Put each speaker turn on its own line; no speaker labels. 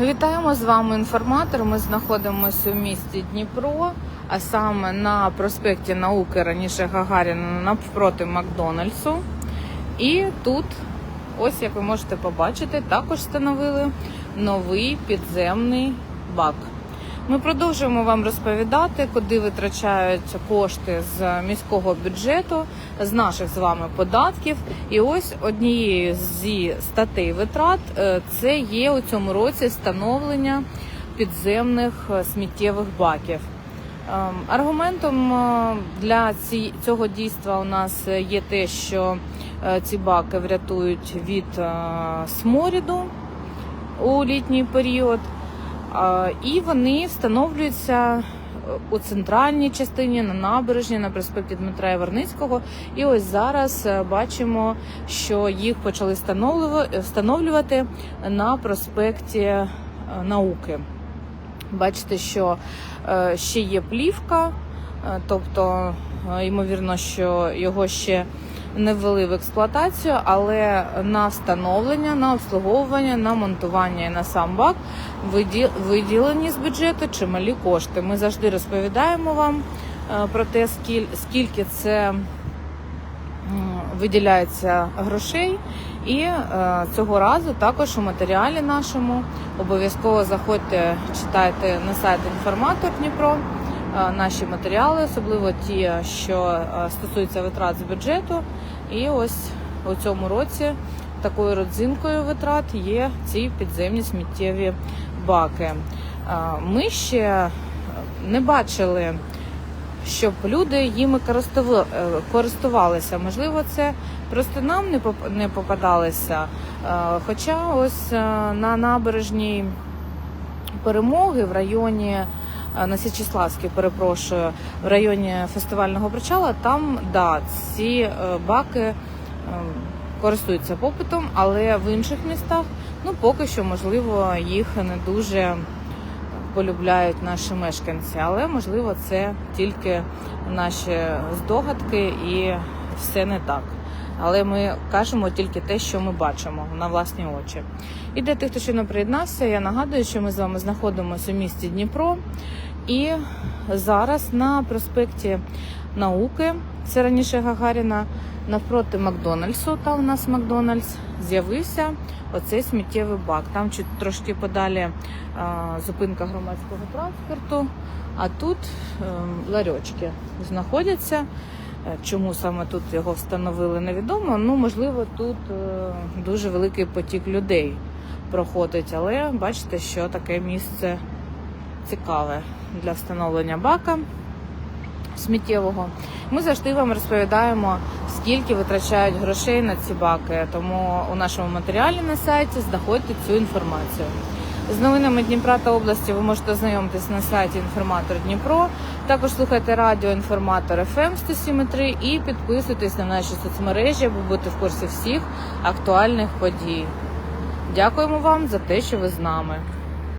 Вітаємо з вами інформатор. Ми знаходимося у місті Дніпро, а саме на проспекті науки раніше Гагаріна навпроти Макдональдсу. І тут, ось як ви можете побачити, також встановили новий підземний бак. Ми продовжуємо вам розповідати, куди витрачаються кошти з міського бюджету, з наших з вами податків. І ось однією зі статей витрат е, це є у цьому році встановлення підземних е, сміттєвих баків. Ем, Аргументом е, для цього дійства у нас є те, що ці баки врятують від сморіду у літній період. І вони встановлюються е, у центральній частині на набережні на проспекті Дмитра Яворницького. І ось зараз е, бачимо, що їх почали встановлювати на проспекті е, науки. Бачите, що ще є плівка, тобто, ймовірно, що його ще не ввели в експлуатацію, але на встановлення, на обслуговування, на монтування і на сам бак виді- виділені з бюджету чималі кошти. Ми завжди розповідаємо вам е, про те, скіль- скільки це виділяється грошей. І е, цього разу також у матеріалі нашому обов'язково заходьте, читайте на сайт інформатор Дніпро наші матеріали, особливо ті, що е, стосуються витрат з бюджету. І ось у цьому році такою родзинкою витрат є ці підземні сміттєві баки. Е, Ми ще не бачили щоб люди їми е, користувалися. Можливо, це просто нам не поп- не попадалося. Е, Хоча ось е, на набережній перемоги в районі е, на Січеславській, перепрошую, в районі фестивального причала, там да, ці е, баки е, користуються попитом, але в інших містах ну поки що можливо їх не дуже полюбляють наші мешканці, але можливо це тільки наші здогадки і все не так. Але ми кажемо тільки те, що ми бачимо на власні очі. І для тих, хто ще не приєднався, я нагадую, що ми з вами знаходимося у місті Дніпро. І зараз на проспекті науки, це раніше Гагаріна, навпроти Макдональдсу, там у нас Макдональдс, з'явився оцей сміттєвий бак. Там чуть трошки подалі а, зупинка громадського транспорту, а тут е, ларьочки знаходяться. Е, Чому саме тут його встановили, невідомо. Ну, можливо, тут е, дуже великий потік людей проходить, але бачите, що таке місце цікаве для встановлення бака сміттєвого. Ми завжди вам розповідаємо, скільки витрачають грошей на ці баки. Тому у нашому матеріалі на сайті знаходьте цю інформацію. З новинами Дніпра та області ви можете ознайомитись на сайті інформатор Дніпро. Також слухайте радіо інформатор FM 107.3 і підписуйтесь на наші соцмережі, аби бути в курсі всіх актуальних подій. Дякуємо вам за те, що ви з нами.